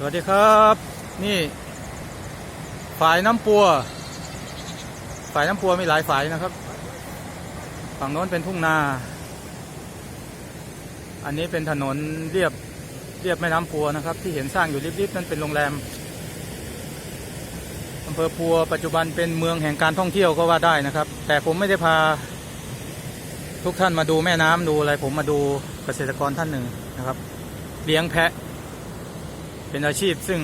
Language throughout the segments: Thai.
สวัสดีครับ นี่ฝ่ายน้ำปัวฝ่ายน้ำปัวมีหลายฝ่ายนะครับ ฝั่งโน้นเป็นทุ่งนา อันนี้เป็นถนนเรียบเรียบแม่น้ำปัวนะครับ ที่เห็นสร้างอยู่ริบๆนั่นเป็นโรงแรมอำเภอปัวปัจจุบันเป็นเมืองแห่งการท่องเที่ยวก็ว่าได้นะครับ แต่ผมไม่ได้พา ทุกท่านมาดูแม่น้ำดูอะไรผมมาดูเกษตรกรท่านหนึ่งนะครับ เลี้ยงแพะ เป็นอาชีพซึ่ง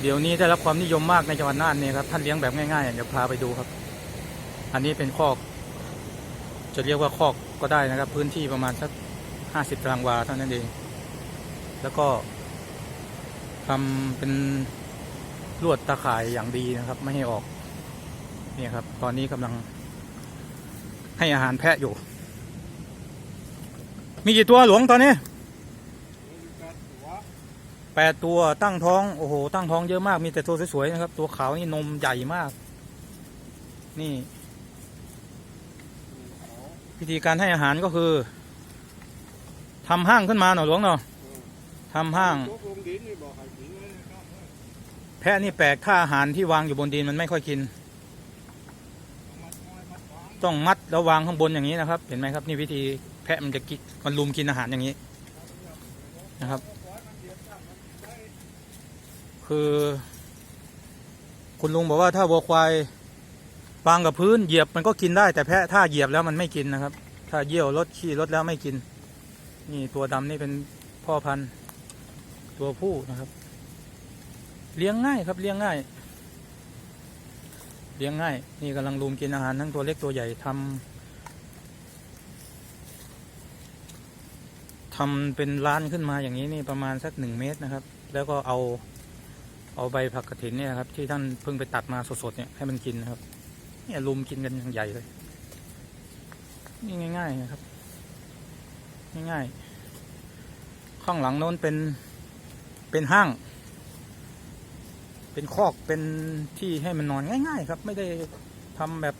เดี๋ยวนี้ได้รับความนิยมมากในจังหวัดน่านเนี่ยครับท่านเลี้ยงแบบง่ายๆ เดี๋ยวพาไปดูครับ อันนี้เป็นคอก จะเรียกว่าคอกก็ได้นะครับ พื้นที่ประมาณสักห้าสิบตารางวาเท่านั้นเอง แล้วก็ทำเป็นลวดตาข่ายอย่างดีนะครับ ไม่ให้ออกนี่ครับ ตอนนี้กำลังให้อาหารแพะอยู่ มีกี่ตัวหลวงตอนนี้ แปดตัวตั้งท้องโอ้โหตั้งท้องเยอะมากมีแต่ตัวสวยๆนะครับ ตัวขาวนี่นมใหญ่มาก นี่ วิธีการให้อาหารก็คือทำห้างขึ้นมาหน่อยหลวงเนาะทำห้าง แพะนี่แปลกถ้าอาหารที่วางอยู่บนดินมันไม่ค่อยกิน ต้องมัดแล้ววางข้างบนอย่างนี้นะครับ เห็นไหมครับ นี่วิธีแพะมันจะกินมันลุมกินอาหารอย่างนี้นะครับ คือ คุณลุงบอกว่าถ้าวัวควายวางกับพื้นเหยียบมันก็กินได้แต่แพะถ้าเหยียบแล้วมันไม่กินนะครับ ถ้าเยี่ยวรถขี้รถแล้วไม่กิน นี่ตัวดำนี่เป็นพ่อพันธุ์ ตัวผู้นะครับ เลี้ยงง่ายครับเลี้ยงง่าย เลี้ยงง่าย นี่กำลังรุมกินอาหารทั้งตัวเล็กตัวใหญ่ทำทำเป็นร้านขึ้นมาอย่างนี้นี่ประมาณสักหนึ่งเมตรนะครับ แล้วก็เอา เอาใบผักกระถินเนี่ยครับ ที่ท่านเพิ่งไปตัดมาสดๆเนี่ยให้มันกินนะครับ เนี่ยรุมกินกันอย่างใหญ่เลย นี่ง่าย ๆ นะครับ ง่ายๆ ข้างหลังโน้นเป็นเป็นห้าง เป็นคอกเป็นที่ให้มันนอนง่าย ๆ ครับ ไม่ได้ทำแบบ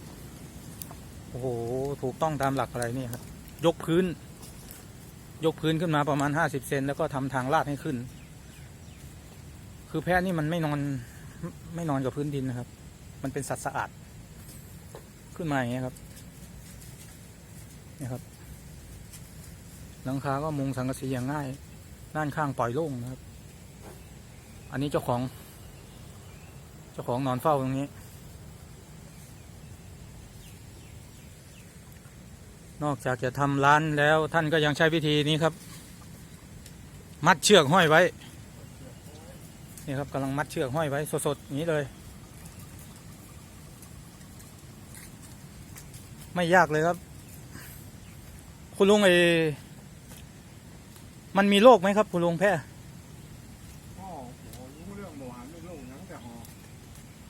โอ้โหถูกต้องตามหลักอะไรนี่ครับ ยกพื้น ยกพื้นขึ้นมาประมาณห้าสิบเซนแล้วก็ทำทางลาดให้ขึ้น คือแพะนี่มันไม่นอนไม่ไม่นอนกับพื้นดินนะครับ มันเป็นสัตว์สะอาด ขึ้นมาอย่างเงี้ยครับนี่ครับ หลังคาก็มุงสังกะสีอย่างง่าย ด้านข้างปล่อยโล่งนะครับ อันนี้เจ้าของ เจ้าของนอนเฝ้าตรงนี้ นอกจากจะทำร้านแล้วท่านก็ยังใช้วิธีนี้ครับ มัดเชือกห้อยไว้ นี่ครับกำลังมัดเชือกห้อยไว้สดๆอย่างนี้เลย ไม่ยากเลยครับ คุณลุงไอมันมีโรคไหมครับ คุณลุงแพ้พ่อโหรู้เรื่องเบาหวานไม่รู้หยังแต่หอ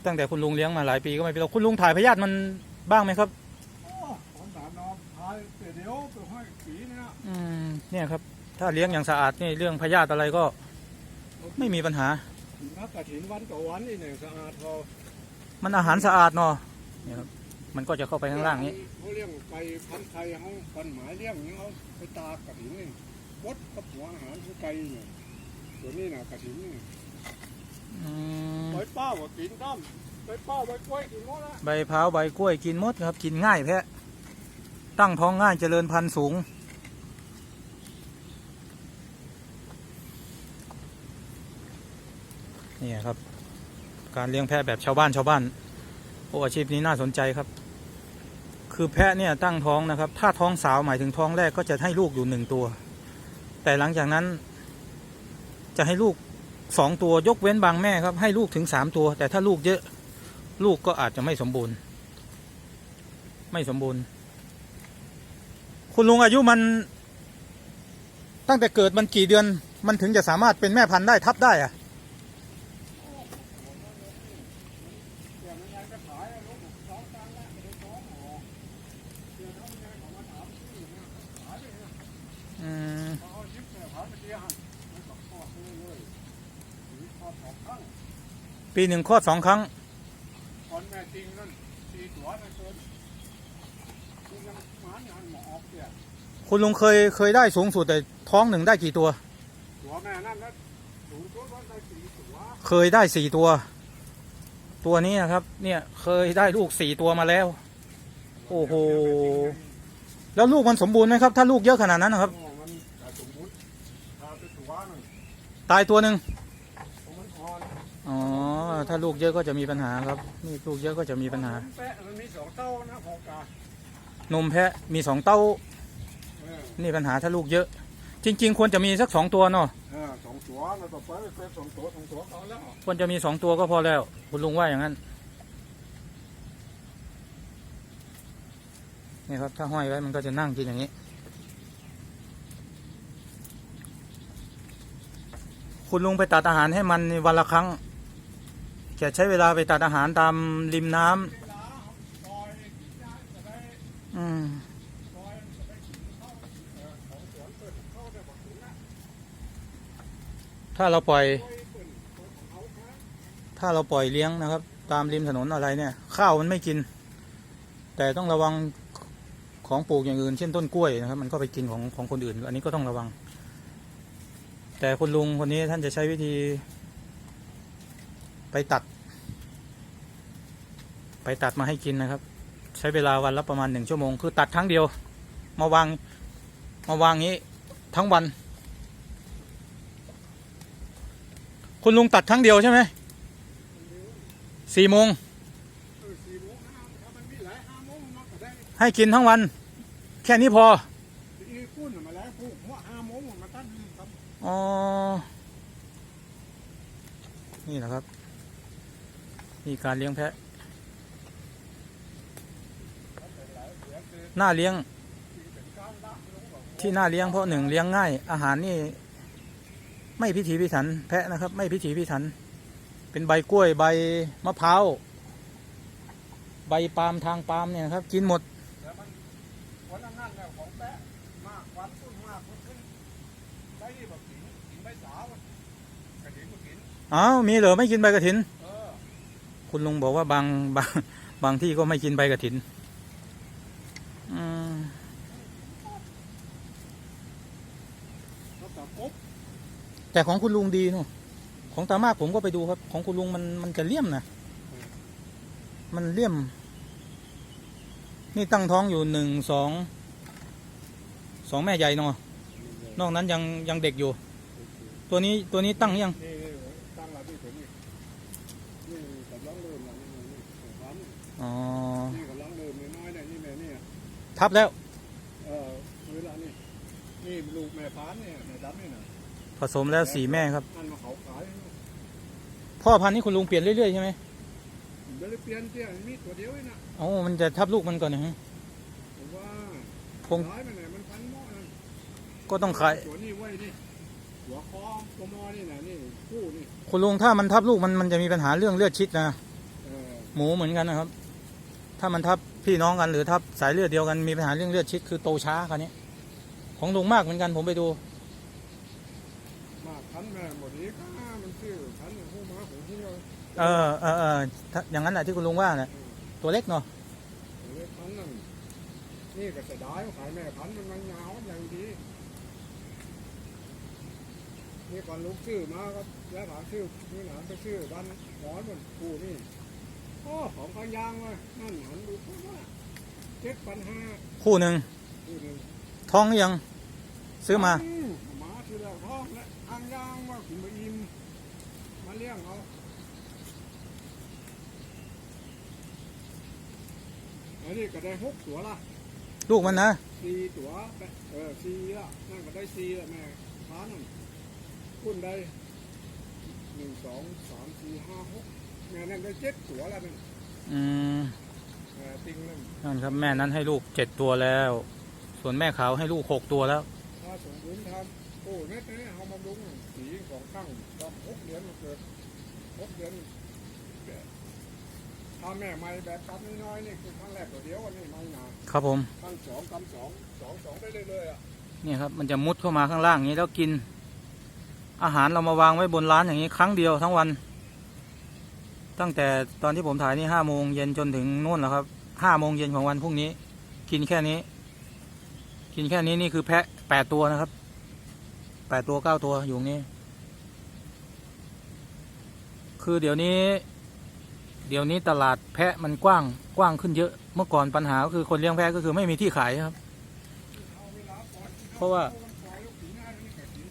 ตั้งแต่คุณลุงเลี้ยงมาหลายปีก็ไม่เป็นไรคุณลุงถ่ายพยาธิมันบ้างไหมครับโอ้ผมถามน้องพายเดี๋ยวไปให้ผีเนี่ยอืมเนี่ยครับ ถ้าเลี้ยงอย่างสะอาดนี่เรื่องพยาธิอะไรก็ไม่มีปัญหา นักกระถินวันต่อวันนี่เนี่ยสะอาดพอมันอาหารสะอาดเนาะเนี่ยครับมันก็จะเข้าไปข้างล่างนี้เขาเลี้ยงไก่พันธุ์ไทยเขาปันหมายเลี้ยงยังเอาไปตากกระถินนี่วดกับหัวอาหารคือไก่เนี่ยตัวนี้น่ะกระถินนี่อืมไปเป้าว่ากินต้มไปเป้าไปกล้วยกินหมดละใบพร้าวใบกล้วยกินหมดครับ กินง่ายแพะตั้งท้องง่ายเจริญพันธุ์สูง นี่ครับ การเลี้ยงแพะแบบชาวบ้านชาวบ้านโอ้อาชีพนี้น่าสนใจครับ คือแพะเนี่ยตั้งท้องนะครับ ถ้าท้องสาวหมายถึงท้องแรกก็จะให้ลูกอยู่หนึ่งตัว แต่หลังจากนั้น จะให้ลูกสองตัวยกเว้นบางแม่ครับ ให้ลูกถึงสามตัว แต่ถ้าลูกเยอะลูกก็อาจจะไม่สมบูรณ์ ไม่สมบูรณ์ คุณลุงอายุมัน ตั้งแต่เกิดมันกี่เดือน มันถึงจะสามารถเป็นแม่พันธุ์ได้ทับได้อะ เดี๋ยวมันยังจะขายอะลูกสองตันละไม่ได้สองหอเดี๋ยวเขาไม่ได้ของมาถามที่เนี่ยขายไปเนี่ย อืม พอเอาชิปเนี่ยขายไปเสียหันมันก็คลอดเลยเลยหรือคลอดสองครั้งปีหนึ่งคลอดสองครั้งตอนแม่จริงนั่นตีตัวนั่นเกินคือยังหมานหันหมอออกเนี่ยคุณลุงเคยเคยได้สูงสุดแต่ท้องหนึ่งได้กี่ตัว ตัวแม่นั่นนะเสูงสุดวันได้สี่ตัวเคยได้สี่ตัว ตัวนี้นะครับ เนี่ยเคยได้ลูกสี่ตัวมาแล้ว โอ้โห แล้วลูกมันสมบูรณ์ไหมครับ ถ้าลูกเยอะขนาดนั้นนะครับอ๋อมันแต่สมมุติถ้าเป็นตัวหนึ่ง ตายตัวหนึ่งมันอ่อนอ๋อ ถ้าลูกเยอะก็จะมีปัญหาครับ นี่ลูกเยอะก็จะมีปัญหา แปะมันมีสองเต้านะของกานมแพะมีสองเต้า เออนี่ปัญหาถ้าลูกเยอะ จริง ๆ ควรจะมีสักสองตัวเนาะ เออสองตัวแล้วต่อไปเป็นสองตัวสองตัวเขาแล้วควรจะมีสองตัวก็พอแล้ว คุณลุงว่าอย่างนั้น นี่ครับ ถ้าห้อยไว้มันก็จะนั่งกินอย่างนี้ คุณลุงไปตัดอาหารให้มันวันละครั้งจะใช้เวลาไปตัดอาหารตามริมน้ำเวลาอืมถ้าเราปล่อย ถ้าเราปล่อยเลี้ยงนะครับ ตามริมถนนอะไรเนี่ย ข้าวมันไม่กิน แต่ต้องระวังของปลูกอย่างอื่น เช่นต้นกล้วยนะครับ มันก็ไปกินของของคนอื่น อันนี้ก็ต้องระวัง แต่คุณลุงคนนี้ท่านจะใช้วิธี ไปตัด ไปตัดมาให้กินนะครับ ใช้เวลาวันละประมาณหนึ่งชั่วโมง คือตัดครั้งเดียว มาวางมาวางงี้ทั้งวัน คุณลุงตัดครั้งเดียวใช่ไหมสี่โมงเออสี่โมงห้าถ้ามันมีหลายห้าโมงมันก็ได้ให้กินทั้งวัน แค่นี้พออีกุ้นน่ะมาแล้วพูกหัวห้าโมงมันตั้งครับ อ๋อ นี่แหละครับ นี่การเลี้ยงแพะ หน่าเลี้ยง ที่หน่าเลี้ยงเพราะหนึ่งเลี้ยงง่าย อาหารนี่ ไม่พิถีพิถัน แพะนะครับ ไม่พิถีพิถัน เป็นใบกล้วยใบมะพร้าว ใบปาล์มทางปาล์มเนี่ยนะครับ กินหมดแต่มันวันนั้นนั่นเนี่ยของแปะมากวันขึ้นมากขึ้นได้แบบ อ้าวมีเหรอไม่กินใบกระถินออคุณลุงบอกว่าบางบางบางที่ก็ไม่กินใบกระถินแต่ของคุณลุงดีเนอะของตามากผมก็ไปดูครับ ของคุณลุงมันมันจะเลี่ยมนะมันเลี่ยม นี่ตั้งท้องอยู่หนึ่งสองสองแม่ใหญ่เนอะนอกนั้นยังยังเด็กอยู่ ตัวนี้ตัวนี้ตั้งยังนี่นี่ตั้งหลักที่ถึงนี่นี่กำลังเริ่มแล้วนี่นี่นี่พันอ๋อนี่กำลังเริ่มน้อยๆเนี่ยนี่แม่เนี่ยทับแล้วเออเวลานี่นี่ลูกแม่พันเนี่ยแม่ดำนี่นะผสมแล้วสี่แม่ครับอันมาเขาขายพ่อพันธุ์นี่คุณลุงเปลี่ยนเรื่อยๆใช่ไหมเดี๋ยวเปลี่ยนเตี้ยมีตัวเดียวเองนะอ๋อมันจะทับลูกมันก่อนนะฮะผมว่าคงขายมันไหนมันพันหม้อนั่นก็ต้องขายตัวนี้ไว้นี่ หัวคอตัวมอนี่นะนี่คู่นี่คุณลุงถ้ามันทับลูกมันมันจะมีปัญหาเรื่องเลือดชิดนะเออหมูเหมือนกันนะครับ ถ้ามันทับพี่น้องกันหรือทับสายเลือดเดียวกันมีปัญหาเรื่องเลือดชิดคือโตช้าคราวนี้ ของลุงมากเหมือนกันผมไปดู มากพันแม่หมดนี้ก็มันชื่อพันผู้มาของที่เราเออเออเออถ้าอย่างนั้นแหละที่คุณลุงว่าแหละตัวเล็กเนาะเล็กพันนั่นนี่ก็เสียดายขายแม่พันมันมันยาวอย่างดี นี่ก่อนลูกชื่อมาก็แล้วหาชื่อนี่หลานไปชื่อบ้านร้อนมันคู่นี่โอ้ของกายางว่ะนั่นหันดูเพราะว่าเจ็ดพันห้าคู่หนึ่งคู่หนึ่งท้องหรือยัง ซื้อมาหมาที่แล้วท้องและทางยางว่าคุณมาอิ่มมาเลี้ยงเอาอันนี้ก็ได้หกตัวละลูกมันนะสี่ตัวเออสี่ละนั่นก็ได้สี่ละแม่ค้านั่น คุณได้หนึ่งสองสามสี่ห้าหกแม่นั่นได้เจ็ดตัวแล้วนั่นอืมแม่ติงนั่นนั่นครับแม่นั้นให้ลูกเจ็ดตัวแล้ว ส่วนแม่ขาวให้ลูกหกตัวแล้ว ถ้าสมบูรณ์ทำโอ้เน็ตนี่เอามาลุงสีของตั้งต้องหกเดือนมาเกิดหกเดือนถ้าแม่ไม่แบบตัดน้อยๆนี่คือครั้งแรกตัวเดียวอันนี้ไม่นานครับผม ครั้งสองครั้งสองสองสองได้เรื่อยๆอะนี่ครับมันจะมุดเข้ามาข้างล่างอย่างนี้แล้วกิน อาหารเรามาวางไว้บนร้านอย่างนี้ครั้งเดียวทั้งวัน ตั้งแต่ตอนที่ผมถ่ายนี่ห้าโมงเย็นจนถึงนู่นแหละครับห้าโมงเย็นของวันพรุ่งนี้ กินแค่นี้ กินแค่นี้นี่คือแพะแปดตัวนะครับแปดตัวเก้าตัวอยู่นี้คือเดี๋ยวนี้ เดี๋ยวนี้ตลาดแพะมันกว้างกว้างขึ้นเยอะเมื่อก่อนปัญหาก็คือคนเลี้ยงแพะก็คือไม่มีที่ขายครับ เพราะว่า ปล่อยลูกถึงหน้านี่ก็กิน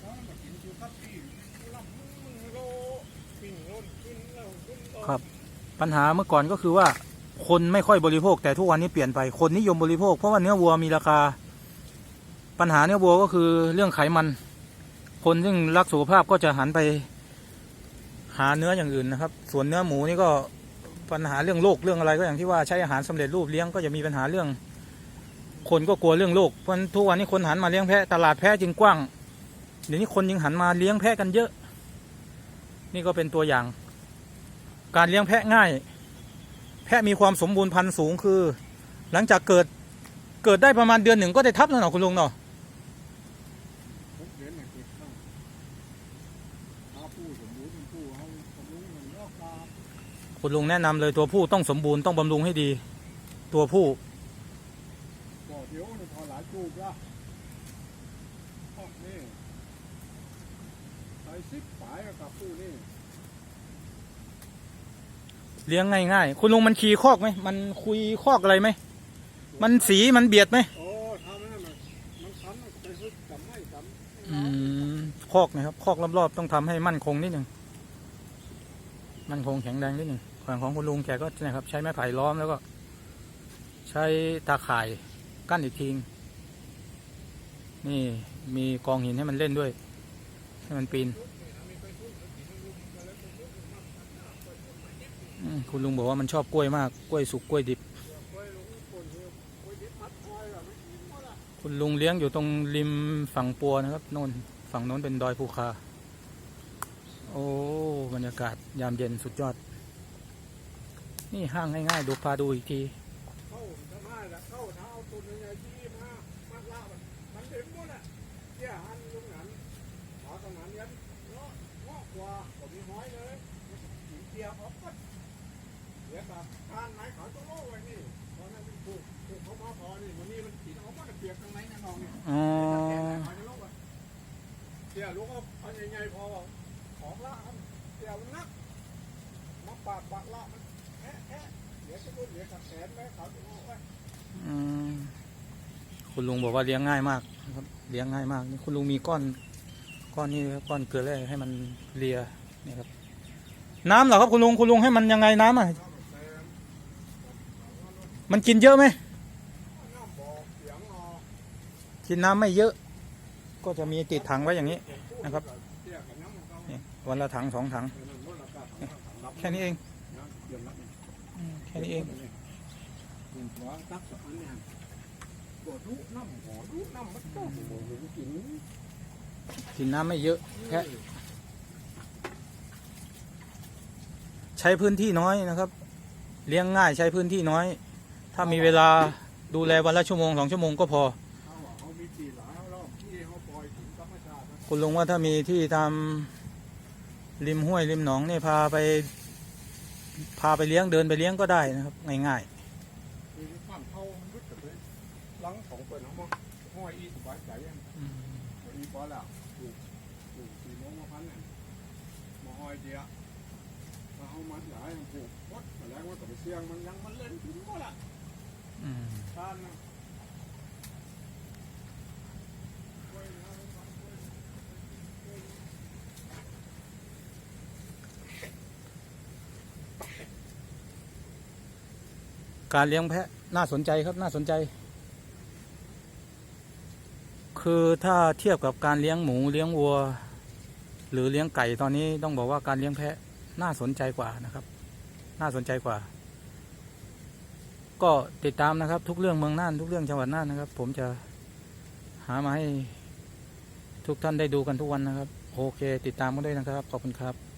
แล้วมันก็กินอยู่ครับที่ลำมือโลปิ้งโลนขึ้นแล้วขึ้นแล้ว ครับ ปัญหาเมื่อก่อนก็คือว่า คนไม่ค่อยบริโภค แต่ทุกวันนี้เปลี่ยนไปคนนิยมบริโภคเพราะว่าเนื้อวัวมีราคา ปัญหาเนื้อวัวก็คือเรื่องไขมัน คนซึ่งรักสุขภาพก็จะหันไป หาเนื้ออย่างอื่นนะครับ ส่วนเนื้อหมูนี่ก็ปัญหาเรื่องโรคเรื่องอะไรก็อย่างที่ว่าใช้อาหารสำเร็จรูปเลี้ยงก็จะมีปัญหาเรื่อง คนก็กลัวเรื่องโรคเพราะทุกวันนี้คนหันมาเลี้ยงแพะตลาดแพะจึงกว้างเดี๋ยวนี้คนยังหันมาเลี้ยงแพะกันเยอะ นี่ก็เป็นตัวอย่าง การเลี้ยงแพะง่าย แพะมีความสมบูรณ์พันธุ์สูงคือ หลังจากเกิดเกิดได้ประมาณเดือนหนึ่งก็ได้ทับแล้วเนาะคุณลุงเนาะคุณลุงแนะนำเลยตัวผู้ต้องสมบูรณ์ต้องบำรุงให้ดี ตัวผู้บ่เดี๋ยวนพอหลายจูบละนี่ใส่ซิปปลายกับผู้นี่ เลี้ยงง่ายๆ คุณลุงมันขี่คอกไหม มันคุยคอกอะไรไหม มันสีมันเบียดไหมโอ้ทำให้มันมันคันมันไปซึกกับไม่กับอืมคอกนะครับคอกรอบๆต้องทำให้มั่นคงนิดหนึ่งมั่นคงแข็งแรงนิดหนึ่งฝั่งของคุณลุงแกก็นะครับ ใช้ไม้ไผ่ล้อมแล้วก็ ใช้ตาข่ายกั้นอีกทีนี่มีกองหินให้มันเล่นด้วย ให้มันปีนอืม คุณลุงบอกว่ามันชอบกล้วยมาก กล้วยสุกกล้วยดิบ คุณลุงเลี้ยงอยู่ตรงริมฝั่งปัวนะครับโน่นฝั่งโน้นเป็นดอยภูคา โอ้บรรยากาศยามเย็นสุดยอด นี่ห้างง่ายๆดูพาดูอีกทีเข้าทำไมล่ะเข้าเท้าตัวนึงไอ้ที่มามัดละมันมันเขอตรงนั้นยันเงากว่าผมกิ ดี๋ยวกับทานไหนเขาต้โล่ไว้นี่เพราะนั่นผูกผูกเขามาพอนี่วันนี้มันกินออกก็เปียกตรงไหนนะน้องเนี่ยอ๋อเดี๋ยวลูกเอาใหญ่ๆพอของละเดี๋ยวมันนักมาปาดปาดละมันแอะแอะเดี๋ยวจะรุ่นเดี๋ยวกับแขนแล้วเขาจะเอาไว้อืมคุณลุงบอกว่าเลี้ยงง่ายมากนะครับเลี้ยงง่ายมากนี่คุณลุงมีก้อนก้อนนี้ก้อนเกลือแร่ให้มันเลียนี่ครับน้ำเหรอครับคุณลุงคุณลุงให้มันยังไงน้ำอะ มันกินเยอะไหม กินน้ำไม่เยอะ ก็จะมีติดถังไว้อย่างนี้นะครับวันละถังสองถัง แค่นี้เอง แค่นี้เองกินน้ำไม่เยอะแค่ใช้พื้นที่น้อยนะครับ เลี้ยงง่ายใช้พื้นที่น้อย ถ้ามีเวลาดูแลวันละชั่วโมงสองชั่วโมงก็พอ คุณลุงว่าถ้ามีที่ทำริมห้วยริมหนองเนี่ยพาไป พาไปเลี้ยงเดินไปเลี้ยงก็ได้นะครับ ง่ายง่ามันลึกกับเลยหลังของเปิดขามาห้อยอีสบายใจยังๆอืมอีพอแล้วปลูกปลูกสี่โมงมาพันเนี่ยมาห้อยเดียวมาเอามัดหลายมันปลูกวัดมาแล้วว่าแต่ไปเสียงมันยังมันเล่นถึงหมดละอืมทานนะ การเลี้ยงแพะน่าสนใจครับน่าสนใจ คือถ้าเทียบกับการเลี้ยงหมูเลี้ยงวัว หรือเลี้ยงไก่ตอนนี้ต้องบอกว่าการเลี้ยงแพะน่าสนใจกว่านะครับ น่าสนใจกว่า ก็ติดตามนะครับ ทุกเรื่องเมืองน่านทุกเรื่องจังหวัดน่านนะครับ ผมจะหามาให้ทุกท่านได้ดูกันทุกวันนะครับ โอเค ติดตามกันด้วยนะครับ ขอบคุณครับ